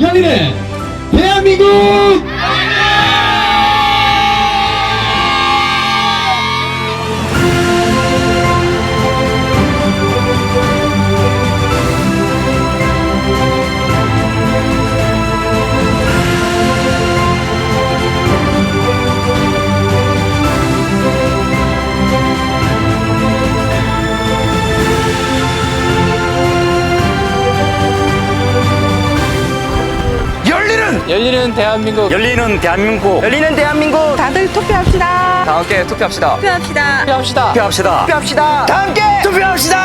양인의 대한민국! 열리는 대한민국 열리는 대한민국 열리는 대한민국 다들 투표합시다. 다 함께 투표합시다. 투표합시다. 투표합시다. 투표합시다 투표합시다 다 함께 투표합시다